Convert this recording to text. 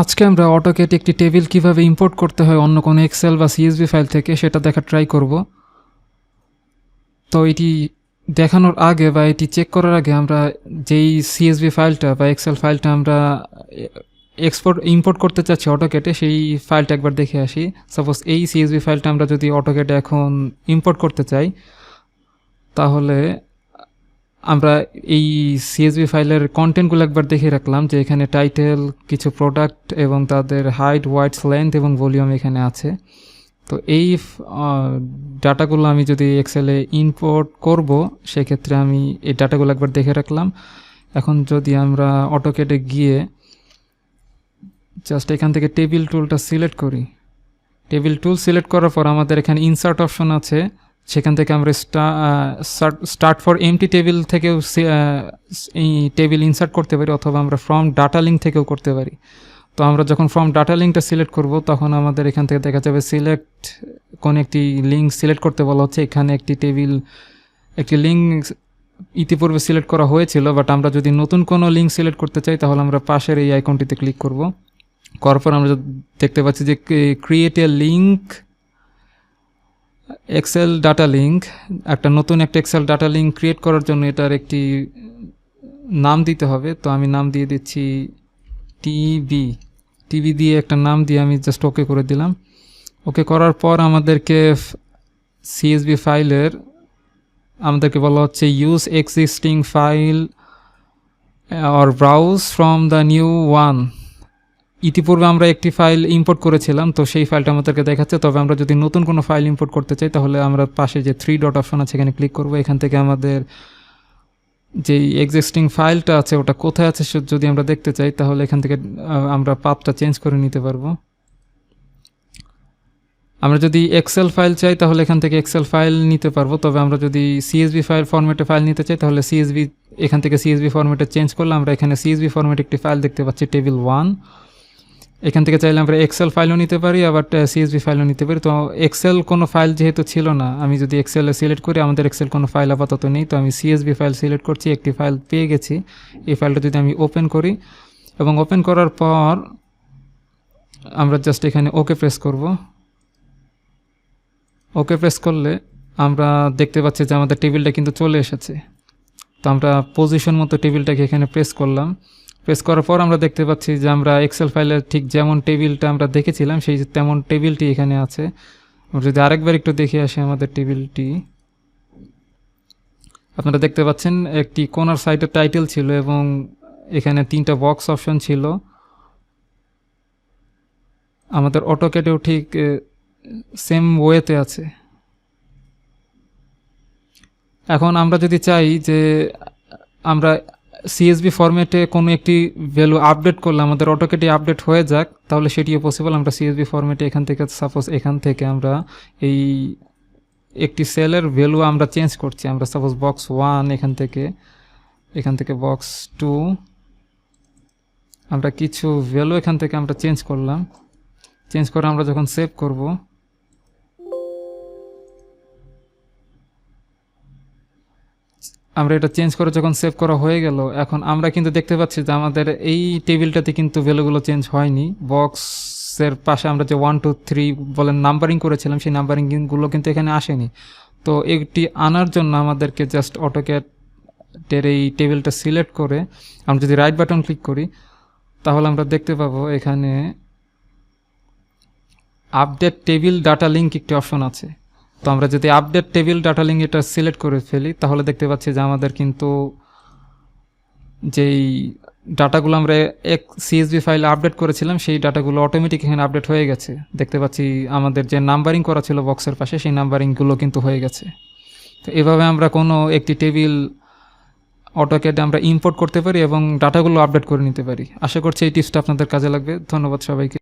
আজকে আমরা অটোকেট একটি টেবিল কীভাবে ইম্পোর্ট করতে হয় অন্য কোনো এক্সেল বা সিএসভি ফাইল থেকে সেটা দেখা ট্রাই করব। তো এটি দেখানোর আগে বা এটি চেক করার আগে আমরা যেই সিএসভি ফাইলটা বা এক্সেল ফাইলটা আমরা এক্সপোর্ট ইম্পোর্ট করতে চাচ্ছি অটোকেটে সেই ফাইলটা একবার দেখে আসি। সাপোজ এই সিএসভি ফাইলটা আমরা যদি অটোকেটে এখন ইম্পোর্ট করতে চাই, তাহলে আমরা এই সিএসবি ফাইলের কন্টেন্টগুলো একবার দেখে রাখলাম যে এখানে টাইটেল কিছু প্রোডাক্ট এবং তাদের হাইট ওয়াইটস লেন্থ এবং ভলিউম এখানে আছে। তো এই ডাটাগুলো আমি যদি এক্সেলে ইম্পোর্ট করব, সেক্ষেত্রে আমি এই ডাটাগুলো একবার দেখে রাখলাম। এখন যদি আমরা অটোকেটে গিয়ে জাস্ট এখান থেকে টেবিল টুলটা সিলেক্ট করি। টেবিল টুল সিলেক্ট করার পর আমাদের এখানে ইনসার্ট অপশন আছে। সেখান থেকে আমরা স্টার্ট ফর এমটি টেবিল থেকেও এই টেবিল ইনসার্ট করতে পারি অথবা আমরা ফ্রম ডাটা লিঙ্ক থেকেও করতে পারি। তো আমরা যখন ফ্রম ডাটা লিঙ্কটা সিলেক্ট করব, তখন আমাদের এখান থেকে দেখা যাবে সিলেক্ট কোন একটি লিঙ্ক সিলেক্ট করতে বলা হচ্ছে। এখানে একটি টেবিল একটি লিঙ্ক ইতিপূর্বে সিলেক্ট করা হয়েছিল বাট আমরা যদি নতুন কোনো লিঙ্ক সিলেক্ট করতে চাই, তাহলে আমরা পাশের এই আইকনটিতে ক্লিক করব। করার পর আমরা দেখতে পাচ্ছি যে create a link excel data link একটা নতুন একটা এক্সেল ডাটা লিঙ্ক ক্রিয়েট করার জন্য এটার একটি নাম দিতে হবে। তো আমি নাম দিয়ে দিচ্ছি টিবি টিভি দিয়ে একটা নাম দিয়ে আমি জাস্ট ওকে করে দিলাম। ওকে করার পর আমাদেরকে সিএসবি ফাইলের আমাদেরকে বলা হচ্ছে use existing file or browse from the new one ইতিপূর্বে আমরা একটি ফাইল ইম্পোর্ট করেছিলাম, তো সেই ফাইলটা আমাদেরকে দেখাচ্ছে। তবে আমরা যদি নতুন কোনো ফাইল ইম্পোর্ট করতে চাই, তাহলে আমরা পাশে যে থ্রি ডট অপশন আছে, এখানে ক্লিক করব। এখান থেকে আমাদের যেই এক্সিস্টিং ফাইলটা আছে, ওটা কোথায় আছে সে যদি আমরা দেখতে চাই, তাহলে এখান থেকে আমরা পাপটা চেঞ্জ করে নিতে পারব। আমরা যদি এক্সেল ফাইল চাই, তাহলে এখান থেকে এক্সেল ফাইল নিতে পারব। তবে আমরা যদি সিএসবি ফাইল ফরম্যাটে ফাইল নিতে চাই, তাহলে সিএসবি এখান থেকে সিএসবি ফরম্যাটে চেঞ্জ করলে আমরা এখানে সিএসবি ফরম্যাটে একটি ফাইল দেখতে পাচ্ছি টেবিল ওয়ান এখান থেকে চাইলে আমরা এক্সেল ফাইলও নিতে পারি, আবার সিএসবি ফাইলও নিতে পারি। তো এক্সেল কোনো ফাইল যেহেতু ছিল না, আমি যদি এক্সেলে সিলেক্ট করি, আমাদের এক্সেল কোনো ফাইল আপাতত নেই। তো আমি সিএসবি ফাইল সিলেক্ট করছি, একটি ফাইল পেয়ে গেছি। এই ফাইলটা যদি আমি ওপেন করি, এবং ওপেন করার পর আমরা জাস্ট এখানে ওকে প্রেস করব। ওকে প্রেস করলে আমরা দেখতে পাচ্ছি যে আমাদের টেবিলটা কিন্তু চলে এসেছে। তো আমরা পজিশন মতো টেবিলটাকে এখানে প্রেস করলাম। প্রেস করার পর আমরা দেখতে পাচ্ছি যে আমরা এক্সেল ফাইলের ঠিক যেমন টেবিলটা আমরা দেখেছিলাম, সেই তেমন টেবিলটি এখানে আছে। আমরা যদি আরেকবার একটু দেখে আসি আমাদের টেবিলটি আপনারা দেখতে পাচ্ছেন একটি কোনার সাইডে টাইটেল ছিল এবং এখানে তিনটা বক্স অপশন ছিল। আমাদের অটোকেটেও ঠিক সেম ওয়েতে আছে। এখন আমরা যদি চাই যে আমরা সিএসবি ফরম্যাটে কোনো একটি ভ্যালু আপডেট করলে আমাদের অটোকেটে আপডেট হয়ে যাক, তাহলে সেটিও পসিবল আমরা সিএসবি ফরম্যাটে এখান থেকে সাপোজ এখান থেকে আমরা এই একটি সেলের ভ্যালু আমরা চেঞ্জ করছি। আমরা সাপোজ বক্স ওয়ান এখান থেকে এখান থেকে বক্স টু আমরা কিছু ভ্যালু এখান থেকে আমরা চেঞ্জ করলাম। চেঞ্জ করে আমরা যখন সেভ করব আমরা এটা চেঞ্জ করে যখন সেভ করা হয়ে গেল, এখন আমরা কিন্তু দেখতে পাচ্ছি যে আমাদের এই টেবিলটাতে কিন্তু ভ্যালুগুলো চেঞ্জ হয়নি। বক্সের পাশে আমরা যে ওয়ান টু থ্রি বলেন নাম্বারিং করেছিলাম, সেই নাম্বারিংগুলো কিন্তু এখানে আসেনি। তো একটি আনার জন্য আমাদেরকে জাস্ট অটোক্যাটের এই টেবিলটা সিলেক্ট করে আমরা যদি রাইট বাটন ক্লিক করি, তাহলে আমরা দেখতে পাবো এখানে আপডেট টেবিল ডাটা লিঙ্ক একটি অপশন আছে। তো আমরা যদি আপডেট টেবিল ডাটা লিঙ্ক এটা সিলেক্ট করে ফেলি, তাহলে দেখতে পাচ্ছি যে আমাদের কিন্তু যেই ডাটাগুলো আমরা এক সিএসবি ফাইলে আপডেট করেছিলাম, সেই ডাটাগুলো অটোমেটিক এখানে আপডেট হয়ে গেছে। দেখতে পাচ্ছি আমাদের যে নাম্বারিং করা ছিল বক্সের পাশে, সেই নাম্বারিংগুলো কিন্তু হয়ে গেছে। তো এভাবে আমরা কোনো একটি টেবিল অটোক্যাডে আমরা ইম্পোর্ট করতে পারি এবং ডাটাগুলো আপডেট করে নিতে পারি। আশা করছি এই টিপসটা আপনাদের কাজে লাগবে। ধন্যবাদ সবাইকে।